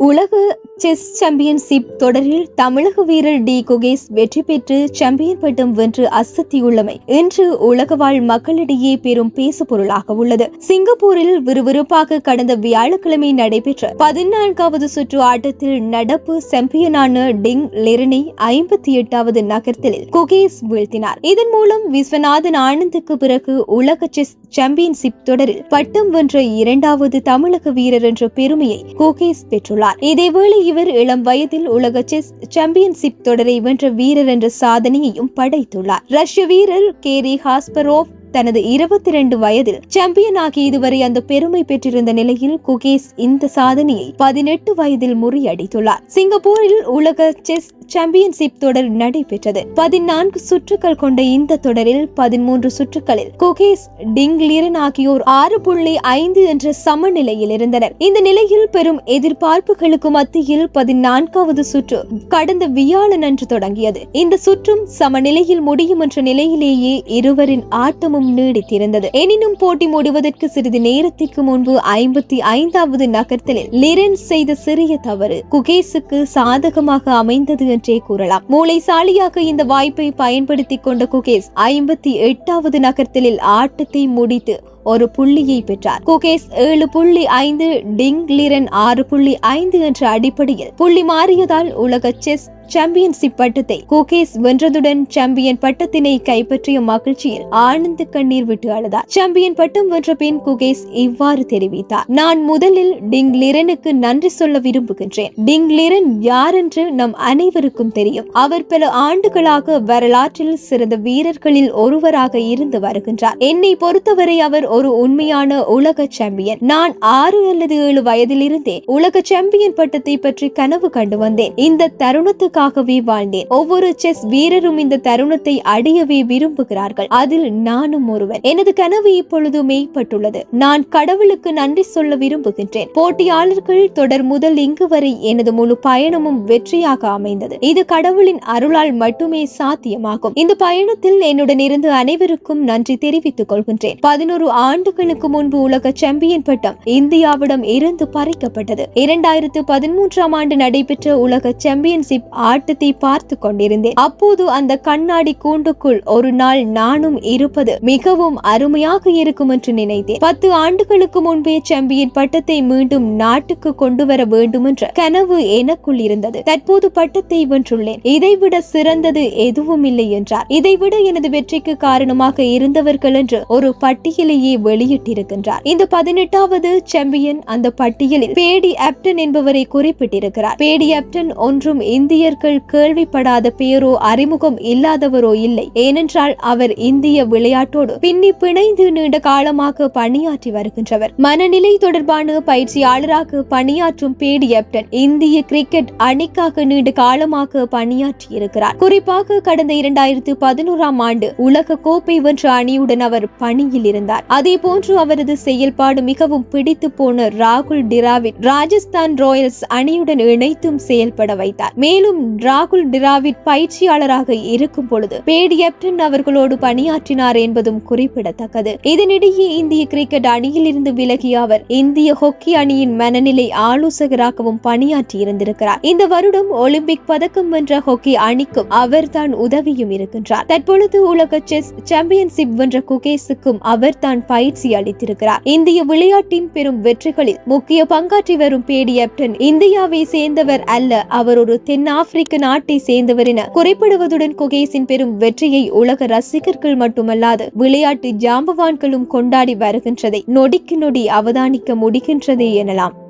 உலக chess championship தொடரில் தமிழக வீரர் டி குகேஸ் வெற்றி பெற்று சாம்பியன் பட்டம் வென்று அசத்தியுள்ளமை. இன்று உலக வாழ் மக்களிடையே பெரும் பேசு பொருளாக உள்ளது. சிங்கப்பூரில் விறுவிறுப்பாக கடந்த வியாழக்கிழமை நடைபெற்ற பதினான்காவது சுற்று ஆட்டத்தில் நடப்பு சாம்பியனான டிங் லெரனை ஐம்பத்தி எட்டாவது நகர்த்தலில் குகேஸ் வீழ்த்தினார். இதன் மூலம் விஸ்வநாதன் ஆனந்துக்கு பிறகு உலக செஸ் சாம்பியன்ஷிப் தொடரில் பட்டம் வென்ற இரண்டாவது தமிழக வீரர் என்ற பெருமையை குகேஸ் பெற்றுள்ளார். இதேவேளை இவர் இளம் வயதில் உலக செஸ் சாம்பியன்ஷிப் தொடரை வென்ற வீரர் என்ற சாதனையையும் படைத்துள்ளார். ரஷ்ய வீரர் கேரி ஹாஸ்பரோவ் தனது இருபத்தி ரெண்டு வயதில் சாம்பியன் ஆகி இதுவரை அந்த பெருமை பெற்றிருந்த நிலையில் குகேஸ் இந்த சாதனையை பதினெட்டு வயதில் முறியடித்துள்ளார். சிங்கப்பூரில் உலக செஸ் சாம்பியன்ஷிப் தொடர் நடைபெற்றது. பதினான்கு சுற்றுகள் கொண்ட இந்த தொடரில் பதிமூன்று சுற்றுகளில் குகேஸ் டிங்லிரன் ஆகியோர் ஆறு புள்ளி ஐந்து என்ற சமநிலையில் இருந்தனர். இந்த நிலையில் பெரும் எதிர்பார்ப்புகளுக்கு மத்தியில் பதினான்காவது சுற்று கடந்த வியாழன் அன்று தொடங்கியது. இந்த சுற்றும் சமநிலையில் முடியும் என்ற நிலையிலேயே இருவரின் ஆட்டமும் இன்னமும் நீடித்திருந்தது எனினும் போட்டி முடிவதற்கு சிறிது நேரத்திற்கு முன்பு ஐம்பத்தி ஐந்தாவது நகர்த்தலில் லிரன் செய்த சிறிய தவறு குகேசுக்கு சாதகமாக அமைந்தது என்றே கூறலாம். மூளைசாலியாக இந்த வாய்ப்பை பயன்படுத்திக் கொண்ட குகேஸ் ஐம்பத்தி எட்டாவது நகர்த்தலில் ஆட்டத்தை முடித்து ஒரு புள்ளியை பெற்றார். குகேஸ் ஏழு புள்ளி ஐந்து டிங் லிரன் ஆறு புள்ளி ஐந்து என்ற அடிப்படையில் புள்ளி மாறியதால் உலக செஸ் சாம்பியன்ஷிப் பட்டத்தை குகேஸ் வென்றதுடன் சாம்பியன் பட்டத்தினை கைப்பற்றிய மகிழ்ச்சியில் ஆனந்த கண்ணீர் விட்டு அழுதார். சாம்பியன் பட்டம் வென்ற பின் குகேஸ் இவ்வாறு தெரிவித்தார். நான் முதலில் டிங் லிரனுக்கு நன்றி சொல்ல விரும்புகின்றேன். டிங் லிரன் யார் என்று நம் அனைவருக்கும் தெரியும். அவர் பல ஆண்டுகளாக வரலாற்றில் சிறந்த வீரர்களில் ஒருவராக இருந்து வருகின்றார். என்னை பொறுத்தவரை அவர் ஒரு உண்மையான உலக சாம்பியன் நான் ஆறு அல்லது ஏழு வயதிலிருந்தே உலக சாம்பியன் பட்டத்தை பற்றி கனவு கண்டு வந்தேன். இந்த தருணத்துக்கு தருணத்துக்காகவே வாழ்ந்தேன். ஒவ்வொரு செஸ் வீரரும் இந்த தருணத்தை அடையவே விரும்புகிறார்கள். அதில் நானும் ஒருவன். எனது கனவு இப்பொழுது மெய்ப்பட்டுள்ளது. நான் கடவுளுக்கு நன்றி சொல்ல விரும்புகின்றேன். போட்டியாளர்கள் தொடர் முதல் இங்கு வரை எனது முழு பயணமும் வெற்றியாக அமைந்தது. இது கடவுளின் அருளால் மட்டுமே சாத்தியமாகும். இந்த பயணத்தில் என்னுடன் இருந்து அனைவருக்கும் நன்றி தெரிவித்துக் கொள்கின்றேன். பதினோரு ஆண்டுகளுக்கு முன்பு உலக சாம்பியன் பட்டம் இந்தியாவிடம் இருந்து பறிக்கப்பட்டது. இரண்டாயிரத்து பதிமூன்றாம் ஆண்டு நடைபெற்ற உலக சாம்பியன்ஷிப் ஆட்டத்தை பார்த்து கொண்டிருந்தேன். அப்போது அந்த கண்ணாடி கூண்டுக்குள் ஒரு நாள் நானும் இருப்பது மிகவும் அருமையாக இருக்கும் என்று நினைத்தேன். பத்து ஆண்டுகளுக்கு முன்பே சாம்பியன் பட்டத்தை மீண்டும் நாட்டுக்கு கொண்டு வர வேண்டும் என்ற கனவு எனக்குள் இருந்தது. தற்போது பட்டத்தை வென்றுள்ளேன். இதைவிட சிறந்தது எதுவும் இல்லை என்றார். இதைவிட எனது வெற்றிக்கு காரணமாக இருந்தவர்கள் என்று ஒரு பட்டியலையே வெளியிட்டிருக்கின்றார். இந்த பதினெட்டாவது சாம்பியன் அந்த பட்டியலில் பேடி ஆப்டன் என்பவரை குறிப்பிட்டிருக்கிறார். பேடி ஆப்டன் ஒன்றும் இந்தியர்கள் கேள்விப்படாத பெயரோ அறிமுகம் இல்லாதவரோ இல்லை. ஏனென்றால் அவர் இந்திய விளையாட்டோடு பின்னி பிணைந்து நீண்ட காலமாக பணியாற்றி வருகின்றவர். மனநிலை தொடர்பான பயிற்சியாளராக பணியாற்றும் பேடி எப்டன் இந்திய கிரிக்கெட் அணிக்காக நீண்ட காலமாக பணியாற்றி இருக்கிறார் குறிப்பாக கடந்த இரண்டாயிரத்து பதினோராம் ஆண்டு உலக கோப்பை வென்ற அணியுடன் அவர் பணியில் இருந்தார். அதே போன்று அவரது செயல்பாடு மிகவும் பிடித்து போன ராகுல் டிராவிட் ராஜஸ்தான் ராயல்ஸ் அணியுடன் இணைத்தும் செயல்பட வைத்தார். மேலும் ராகுல் டிராவிட் பயிற்சியாளராக இருக்கும் பொழுது பேடி கேப்டன் அவர்களோடு பணியாற்றினார் என்பதும் குறிப்பிடத்தக்கது. இதனிடையே இந்திய கிரிக்கெட் அணியில் இருந்து விலகிய அவர் இந்திய ஹாக்கி அணியின் மனநிலை ஆலோசகராகவும் பணியாற்றி இருந்திருக்கிறார் இந்த வருடம் ஒலிம்பிக் பதக்கம் வென்ற ஹாக்கி அணிக்கும் அவர்தான் உதவியும் இருக்கின்றார். தற்பொழுது உலக செஸ் சாம்பியன்ஷிப் வென்ற குகேஸுக்கும் அவர் தான் பயிற்சி அளித்திருக்கிறார். இந்திய விளையாட்டின் பெரும் வெற்றிகளில் முக்கிய பங்காற்றி வரும் பேடி கேப்டன் இந்தியாவை சேர்ந்தவர் அல்ல அவர் ஒரு தென்னாப்பிரிக்க நாட்டை சேர்ந்தவர் என குறிப்பிடுவதுடன் குகேசின் பெரும் வெற்றியை உலக ரசிகர்கள் மட்டுமல்லாது விளையாட்டு ஜாம்பவான்களும் கொண்டாடி வருகின்றதை நொடிக்கு நொடி அவதானிக்க முடிகின்றது எனலாம்.